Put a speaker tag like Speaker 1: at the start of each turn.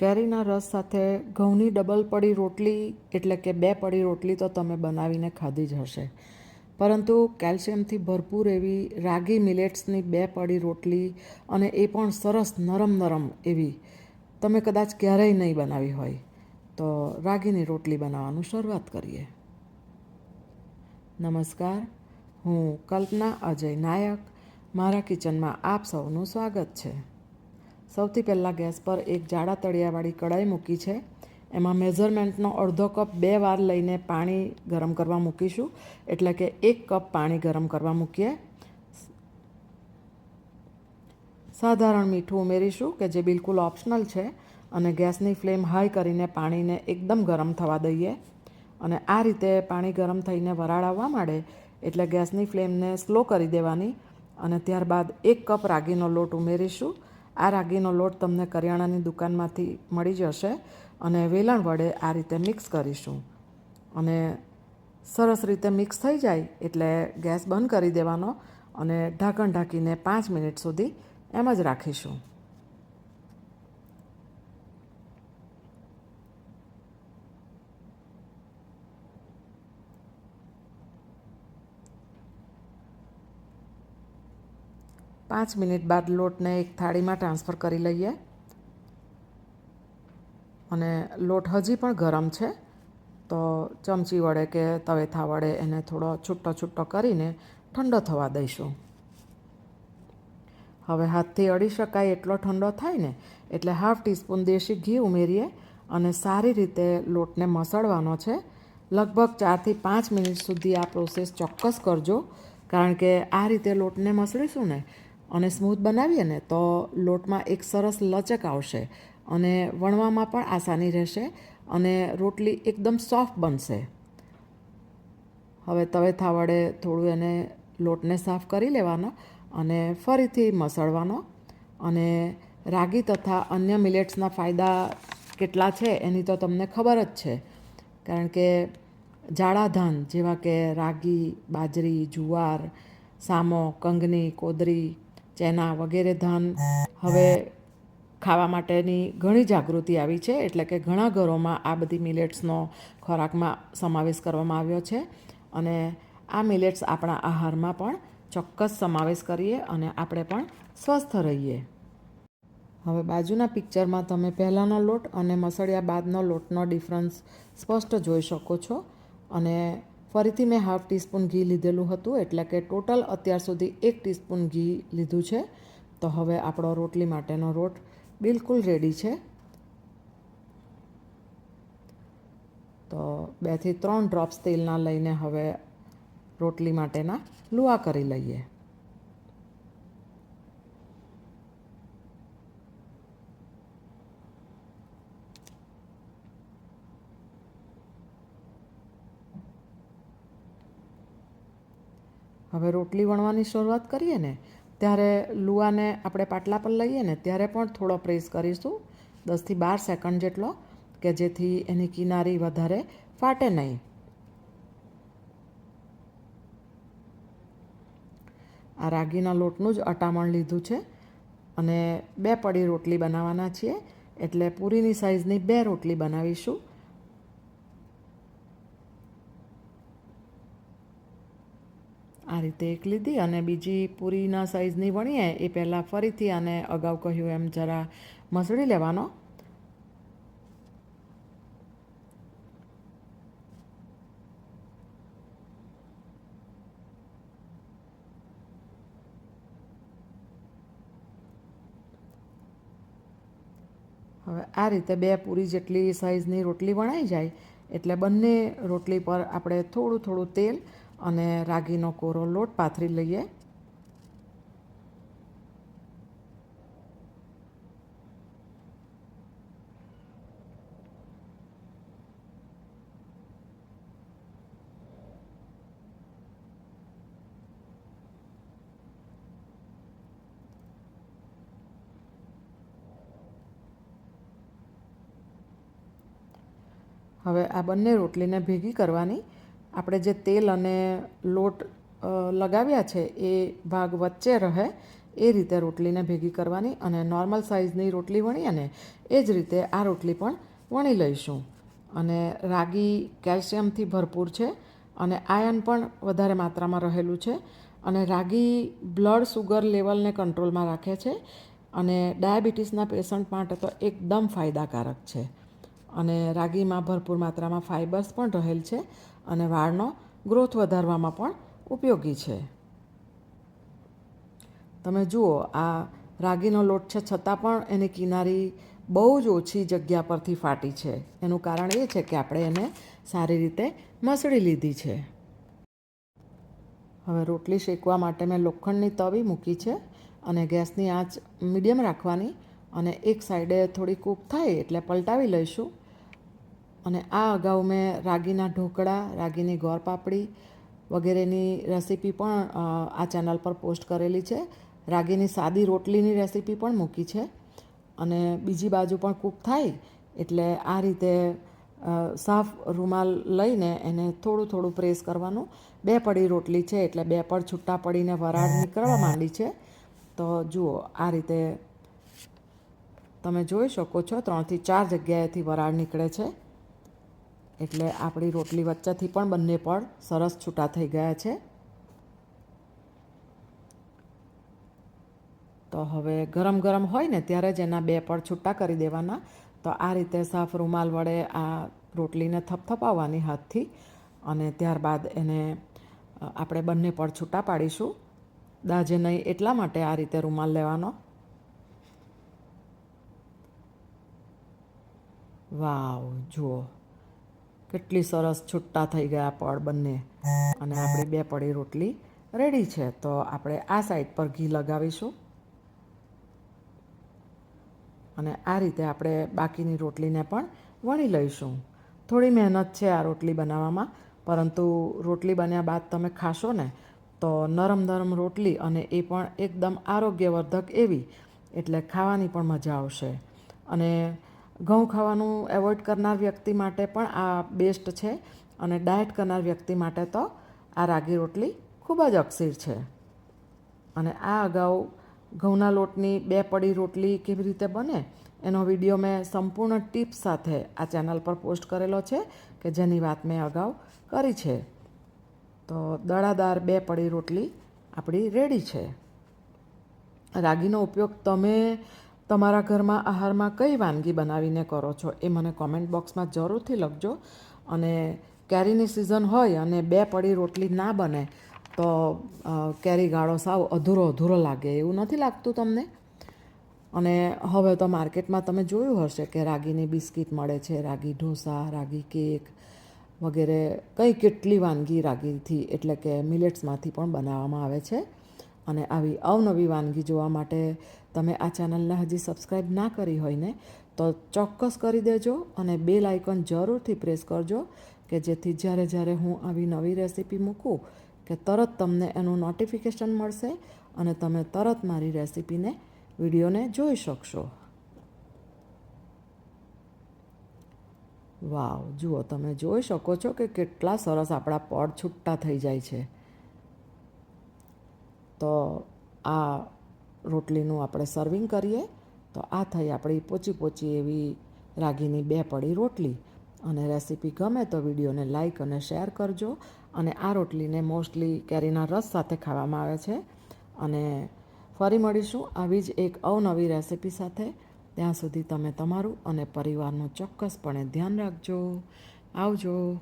Speaker 1: કેરીના રસ સાથે ઘઉંની ડબલ પડી રોટલી, એટલે કે બે પડી રોટલી તો તમે બનાવીને ખાધી જ હશે. પરંતુ કેલ્શિયમથી ભરપૂર એવી રાગી મિલેટ્સની બે પડી રોટલી અને એ પણ સરસ નરમ નરમ એવી તમે કદાચ ક્યારેય નહીં બનાવી હોય, તો રાગીની રોટલી બનાવવાનું શરૂઆત કરીએ. નમસ્કાર, હું કલ્પના અજય નાયક. મારા કિચનમાં આપ સૌનું સ્વાગત છે. સૌથી પહેલાં ગેસ પર એક જાડા તળિયાવાળી કડાઈ મૂકી છે. એમાં મેઝરમેન્ટનો અડધો કપ બે વાર લઈને પાણી ગરમ કરવા મૂકીશું. એટલે કે એક કપ પાણી ગરમ કરવા મૂકીએ. સાધારણ મીઠું ઉમેરીશું, કે જે બિલકુલ ઓપ્શનલ છે, અને ગેસની ફ્લેમ હાઈ કરીને પાણીને એકદમ ગરમ થવા દઈએ. અને આ રીતે પાણી ગરમ થઈને વરાળ આવવા માંડે, એટલે ગેસની ફ્લેમને સ્લો કરી દેવાની. અને ત્યારબાદ એક કપ રાગીનો લોટ ઉમેરીશું. આ રાગીનો લોટ તમને કરિયાણાની દુકાનમાંથી મળી જશે અને વેલણ વડે આ રીતે મિક્સ કરીશું. અને સરસ રીતે મિક્સ થઈ જાય એટલે ગેસ બંધ કરી દેવાનો અને ઢાંકણ ઢાંકીને પાંચ મિનિટ સુધી એમ જ રાખીશું. પાંચ મિનિટ બાદ લોટને એક થાળીમાં ટ્રાન્સફર કરી લઈએ. અને લોટ હજી પણ ગરમ છે. તો ચમચી વડે કે તવેથા વડે એને થોડો છૂટો છૂટો કરીને ઠંડો થવા દઈશું. હવે હાથથી અડી શકાય એટલો ઠંડો થાય ને, એટલે હાફ ટીસ્પૂન દેશી ઘી ઉમેરીએ અને સારી રીતે લોટને મસળવાનો છે. લગભગ ચારથી પાંચ મિનિટ સુધી આ પ્રોસેસ ચોક્કસ કરજો, કારણ કે આ રીતે લોટને મસળીશું ને અને સ્મૂથ બનાવીએ ને તો લોટમાં એક સરસ લચક આવશે અને વણવામાં પણ આસાની રહેશે અને રોટલી એકદમ સોફ્ટ બનશે. હવે તવેથા વડે થોડું એને લોટને સાફ કરી લેવાનો અને ફરીથી મસળવાનો અને રાગી તથા અન્ય મિલેટ્સના ફાયદા કેટલા છે એની તો તમને ખબર જ છે. કારણ કે જાડા ધાન જેવા કે રાગી, બાજરી, જુવાર, સામો, કંગની, કોદરી ચેના વગેરે ધાન હવે ખાવા માટેની ઘણી જાગૃતિ આવી છે, એટલે કે ઘણા ઘરોમાં આ બધી મિલેટ્સનો ખોરાકમાં સમાવેશ કરવામાં આવ્યો છે અને આ મિલેટ્સ આપણા આહારમાં પણ ચોક્કસ સમાવેશ કરીએ અને આપણે પણ સ્વસ્થ રહીએ. હવે બાજુના પિક્ચરમાં તમે પહેલાંનો લોટ અને મસળિયા બાદનો લોટનો ડિફરન્સ સ્પષ્ટ જોઈ શકો છો અને ફરીથી મેં હાફ ટીસ્પૂન ઘી લીધેલું હતું, એટલે કે ટોટલ અત્યાર સુધી એક ટીસ્પૂન ઘી લીધું છે. તો હવે આપણો રોટલી માટેનો રોટ બિલકુલ રેડી છે. તો બેથી ત્રણ ડ્રોપ્સ તેલના લઈને હવે રોટલી માટેના લુઆ કરી લઈએ. હવે રોટલી વણવાની શરૂઆત કરીએ ને, ત્યારે લુઆને આપણે પાટલા પર લઈએ ને, ત્યારે પણ થોડો પ્રેસ કરીશું, દસથી બાર સેકન્ડ જેટલો, કે જેથી એની કિનારી વધારે ફાટે નહીં. આ રાગીના લોટનું જ અટામણ લીધું છે, અને બે પડી રોટલી બનાવવાના છીએ, એટલે પૂરીની સાઇઝની બે રોટલી બનાવીશું. આ રીતે એક લીધી અને બીજી પૂરીના સાઇઝની વણીએ એ પહેલાં ફરીથી આને અગાઉ કહ્યું એમ જરા મસળી લેવાનો. હવે આ રીતે બે પૂરી જેટલી સાઇઝની રોટલી વણાઈ જાય એટલે બંને રોટલી પર આપણે થોડું થોડું તેલ અને રાગીનો કોરો લોટ પાથરી લઈએ. હવે આ બંને રોટલીને ભેગી કરવાની. આપણે જે તેલ અને લોટ લગાવ્યા છે, એ ભાગ વચ્ચે રહે, એ રીતે રોટલીને ભેગી કરવાની અને નોર્મલ સાઇઝની રોટલી વણી અને એ જ રીતે આ રોટલી પણ વણી લઈશું. અને રાગી કેલ્શિયમથી ભરપૂર છે અને આયન પણ વધારે માત્રામાં રહેલું છે અને રાગી બ્લડ સુગર લેવલને કંટ્રોલમાં રાખે છે અને ડાયાબિટીસના પેશન્ટ માટે તો એકદમ ફાયદાકારક છે. અને રાગીમાં ભરપૂર માત્રામાં ફાઇબર્સ પણ રહેલ છે અને વાળનો ગ્રોથ વધારવામાં પણ ઉપયોગી છે. તમે જુઓ, આ રાગીનો લોટ છે, છતાં પણ એની કિનારી બહુ જ ઓછી જગ્યા પરથી ફાટી છે. એનું કારણ એ છે કે આપણે એને સારી રીતે મસળી લીધી છે. હવે રોટલી શેકવા માટે મેં લોખંડની તવી મૂકી છે અને ગેસની આંચ મીડિયમ રાખવાની અને એક સાઈડે થોડી કૂક થાય એટલે પલટાવી લઈશું. અને આ અગાઉ મેં રાગીના ઢોકળા, રાગીની ગોરપાપડી વગેરેની રેસીપી પણ આ ચેનલ પર પોસ્ટ કરેલી છે. રાગીની સાદી રોટલીની રેસીપી પણ મૂકી છે. અને બીજી બાજુ પણ કૂક થાય એટલે આ રીતે સાફ રૂમાલ લઈને એને થોડું થોડું પ્રેસ કરવાનું. બે પડી રોટલી છે એટલે બે પડ છૂટા પડીને વરાળ નીકળવા માંડી છે. તો જુઓ, આ રીતે તમે જોઈ શકો છો ત્રણથી ચાર જગ્યાએથી વરાળ નીકળે છે. એટલે આપણી રોટલી વચ્ચેથી પણ બંને પડ સરસ છૂટા થઈ ગયા છે. તો હવે ગરમ ગરમ હોય ને ત્યારે જ એના બે પડ છૂટા કરી દેવાના. તો આ રીતે સાફ રૂમાલ વડે આ રોટલીને થપથપાવવાની હાથથી અને ત્યારબાદ એને આપણે બંને પડ છૂટા પાડીશું. દાજે નહીં એટલા માટે આ રીતે રૂમાલ લેવાનો. વાવ, જુઓ. કેટલી સરસ છૂટા થઈ ગયા પડ બંને. અને આપણી બે પડી રોટલી રેડી છે. તો આપણે આ સાઈડ પર ઘી લગાવીશું. અને આ રીતે આપણે બાકીની રોટલીને પણ વણી લઈશું. થોડી મહેનત છે આ રોટલી બનાવવામાં, પરંતુ રોટલી બન્યા બાદ તમે ખાશો ને, તો નરમ નરમ રોટલી અને એ પણ એકદમ આરોગ્યવર્ધક એવી, એટલે ખાવાની પણ મજા આવશે. અને ઘઉં ખાવાનું એવોઇડ કરનાર વ્યક્તિ માટે પણ આ બેસ્ટ છે અને ડાયટ કરનાર વ્યક્તિ માટે તો આ રાગી રોટલી ખૂબ જ અક્ષીર છે. અને આ અગાઉ ઘઉંના લોટની બે પડી રોટલી કેવી રીતે બને એનો વીડિયો મેં સંપૂર્ણ ટિપ્સ સાથે આ ચેનલ પર પોસ્ટ કરેલો છે કે જેની વાત મેં અગાઉ કરી છે. તો દળાદાર બે પડી રોટલી આપણી રેડી છે. રાગીનો ઉપયોગ તમે તમારા ઘરમાં આહારમાં કઈ વાનગી બનાવીને કરો છો એ મને કોમેન્ટ બોક્સમાં જરૂરથી લખજો. અને કેરીની સિઝન હોય અને બે પડી રોટલી ના બને, તો કેરી ગાળો સાવ અધૂરો અધૂરો લાગે એવું નથી લાગતું તમને? અને હવે તો માર્કેટમાં તમે જોયું હશે કે રાગીની બિસ્કિટ મળે છે, રાગી ઢોસા, રાગી કેક વગેરે કઈ કેટલી વાનગી રાગીથી એટલે કે મિલેટ્સમાંથી પણ બનાવવામાં આવે છે. અને આવી અવનવી વાનગી જોવા માટે તમે આ ચેનલને હજી સબસ્ક્રાઈબ ના કરી હોય ને, તો ચોક્કસ કરી દેજો અને બેલ આઇકન જરૂરથી પ્રેસ કરજો કે જેથી જ્યારે જ્યારે હું આવી નવી રેસીપી મૂકું, કે તરત તમને એનું નોટિફિકેશન મળશે અને તમે તરત મારી રેસીપીને, વિડીયોને જોઈ શકશો. વાવ, જુઓ તમે જોઈ શકો છો કે કેટલા સરસ આપણા પડ છૂટા થઈ જાય છે. તો આ રોટલીનું આપણે સર્વિંગ કરીએ, તો આ થઈ આપણી પોચી પોચી એવી રાગીની બે પડી રોટલી. અને રેસીપી ગમે તો વિડીયોને લાઈક અને શેર કરજો. અને આ રોટલીને મોસ્ટલી કેરીના રસ સાથે ખાવામાં આવે છે. અને ફરી મળીશું આવી જ એક અવનવી રેસીપી સાથે. ત્યાં સુધી તમે તમારું અને પરિવારનું ચોક્કસપણે ધ્યાન રાખજો. આવજો.